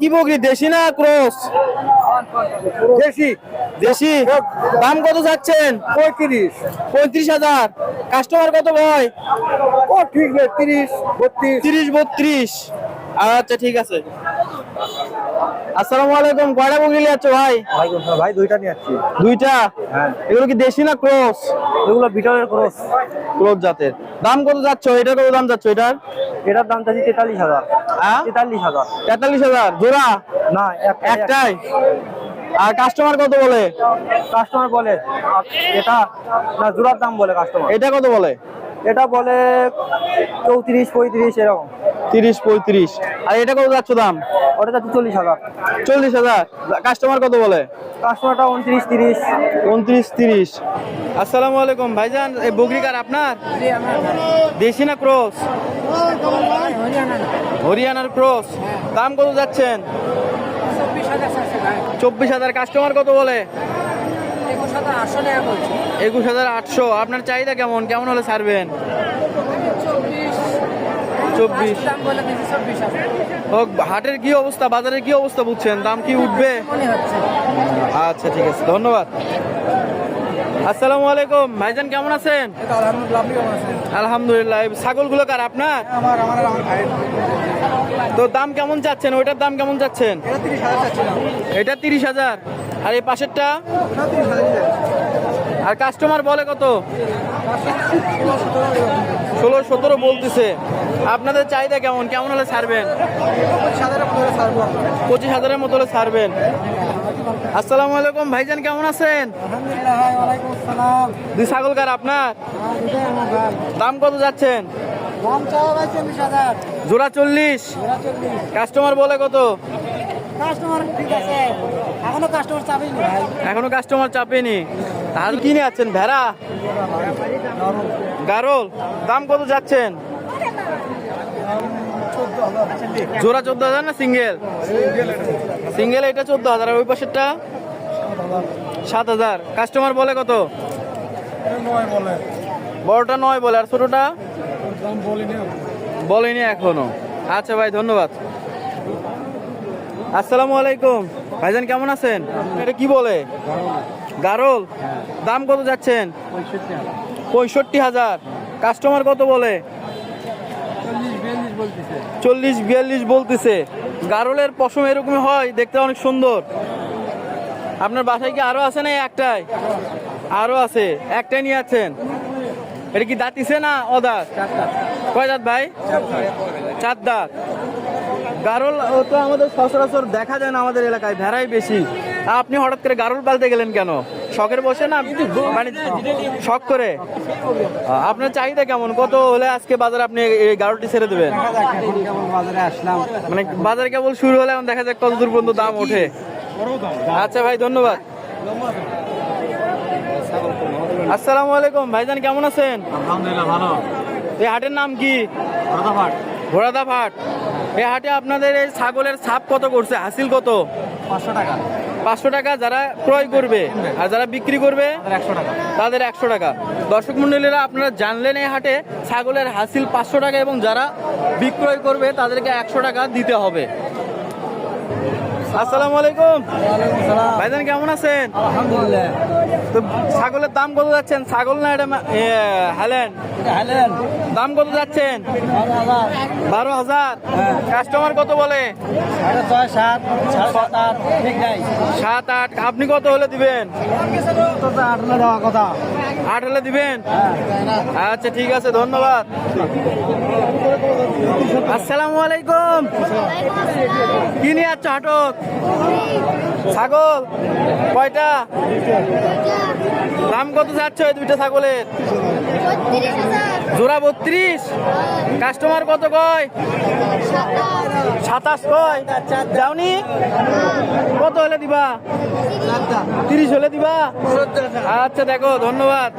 কি বকরি দেশি না ক্রস? দেশি। দেশি? দাম কত যাচ্ছেন পঁয়ত্রিশ। পঁয়ত্রিশ হাজার। কাস্টমার কত ভাই? ও ঠিক তিরিশ বত্রিশ। তিরিশ বত্রিশ। আচ্ছা ঠিক আছে। আসসালামু আলাইকুম কয়টা বকরি নিয়ে যাচ্ছ ভাই? ভাই ভাই দুইটা নিয়ে যাচ্ছি। দুইটা? হ্যাঁ। এগুলো কি দেশি না ক্রস? এগুলো বিটলের ক্রস। ক্রস জাতের। দাম কত যাচ্ছ? এটার কত দাম যাচ্ছ এটার? এটার দাম চাচ্ছি তেতাল্লিশ হাজার। হ্যাঁ? তেতাল্লিশ হাজার। তেতাল্লিশ হাজার? জোড়া? না একটাই? আর কাস্টমার কত বলে? কাস্টমার বলে এটা? না জোড়ার দাম বলে কাস্টমার এটা কত বলে? এটা বলে চৌত্রিশ পঁয়ত্রিশ এরকম। তিরিশ পঁয়ত্রিশ। আর এটা কত যাচ্ছ দাম? ওটা যাচ্ছে চল্লিশ হাজার। চল্লিশ হাজার। কাস্টমার কত বলে? কাস্টমারটা উনত্রিশ তিরিশ। উনত্রিশ তিরিশ। আসসালামু আলাইকুম ভাইজান এই বকরি কার আপনার? দেশি না ক্রস? হরিয়ানার ক্রস। দাম কত যাচ্ছেন? চব্বিশ হাজার কাস্টমার কত বলে? একুশ হাজার আটশো। আপনার চাহিদা কেমন? কেমন হলে ছাড়বেন? চব্বিশ। ও হাটের কি অবস্থা বাজারের কি অবস্থা বুঝছেন? দাম কি উঠবে? আচ্ছা ঠিক আছে ধন্যবাদ। আসসালামু আলাইকুম। ভাইজান কেমন আছেন? আলহামদুলিল্লাহ ছাগলগুলো কার আপনার? ভাই। তো দাম কেমন চাচ্ছেন? ওইটার দাম কেমন চাচ্ছেন? এটা তিরিশ হাজার আর এই পাশেরটা? আর কাস্টমার বলে কত? ষোলো সতেরো বলতেছে। আপনাদের চাহিদা কেমন? কেমন হলে ছাড়বেন? পঁচিশ হাজারের মতো ছাড়বেন আসসালামু আলাইকুম ভাইজান কেমন আছেন? দুই ছাগল কার আপনার? দাম কত যাচ্ছেন? জোড়া চল্লিশ। কাস্টমার বলে কত? এখনও কাস্টমার চাপেনি তাহলে কিনে আছেন ভেড়া? গারল। দাম কত যাচ্ছেন? জোড়া চোদ্দ হাজার না সিঙ্গেল? সিঙ্গেল এটা চোদ্দ হাজার, আর ওই পাশেরটা সাত হাজার। কাস্টমার বলে কত? বড়টা নয় বলে, আর ছোটটা? বলেনি এখনও। আচ্ছা ভাই, ধন্যবাদ। আসসালামু আলাইকুম। ভাইজান, কেমন আছেন? এটা কি বলে? গারল। দাম কত যাচ্ছেন? পঁয়ষট্টি হাজার। কাস্টমার কত বলে? চল্লিশ, বিয়াল্লিশ বলতেছে। গারলের পশম এরকম হয়, দেখতে অনেক সুন্দর। আপনার বাসায় কি আরও আছে না একটাই? আরও আছে, একটাই নিয়ে আছেন। এটা কি দাঁতিছে না অদাঁত কয় দাঁত ভাই? চার দাঁত। গারল তো আমাদের সচরাচর দেখা যায় না আমাদের এলাকায়, ভেড়াই বেশি। আপনি হঠাৎ করে গারল পালতে গেলেন কেন? শখের বসে না? মানে শখ করে? আপনার চাহিদা কেমন? কত হলে আজকে বাজারে আপনি এই গারলটি ছেড়ে দেবেন? বাজারে আসলাম মানে বাজার কেবল শুরু হলে এখন দেখা যাক কত দূর পর্যন্ত দাম ওঠে। আচ্ছা ভাই ধন্যবাদ। আসসালামু আলাইকুম। ভাইজান কেমন আছেন? আলহামদুলিল্লাহ ভালো। এই হাটের নাম কি? রদাফাট ঘোড়াদা হাট এই হাটে আপনাদের এই ছাগলের ছাপ কত করছে? হাসিল কত? পাঁচশো টাকা। পাঁচশো টাকা যারা ক্রয় করবে আর যারা বিক্রি করবে একশো টাকা। তাদের একশো টাকা। দর্শক মন্ডলীরা আপনারা জানলেন এই হাটে ছাগলের হাসিল পাঁচশো টাকা এবং যারা বিক্রয় করবে তাদেরকে একশো টাকা দিতে হবে। আসসালামু আলাইকুম। ভাইজান কেমন আছেন? আলহামদুলিল্লাহ। তো ছাগলের দাম কত যাচ্ছেন? ছাগল না এটা মা- হ্যালেন দাম কত যাচ্ছেন? বারো হাজার। কাস্টমার কত বলে? ছয় সাত আট আপনি কত হলে দিবেন? কথা। আট হলে দিবেন? আচ্ছা ঠিক আছে, ধন্যবাদ। আসসালামু আলাইকুম। কি নিয়ে যাচ্ছ হাটক? ছাগল? কয়টা? দাম কত যাচ্ছে ওই দুইটা ছাগলের? জোড়া বত্রিশ? কাস্টমার কত কয়? সাতাশ কয়? যাওনি? কত হলে দিবা? তিরিশ হলে দিবা? আচ্ছা দেখো ধন্যবাদ।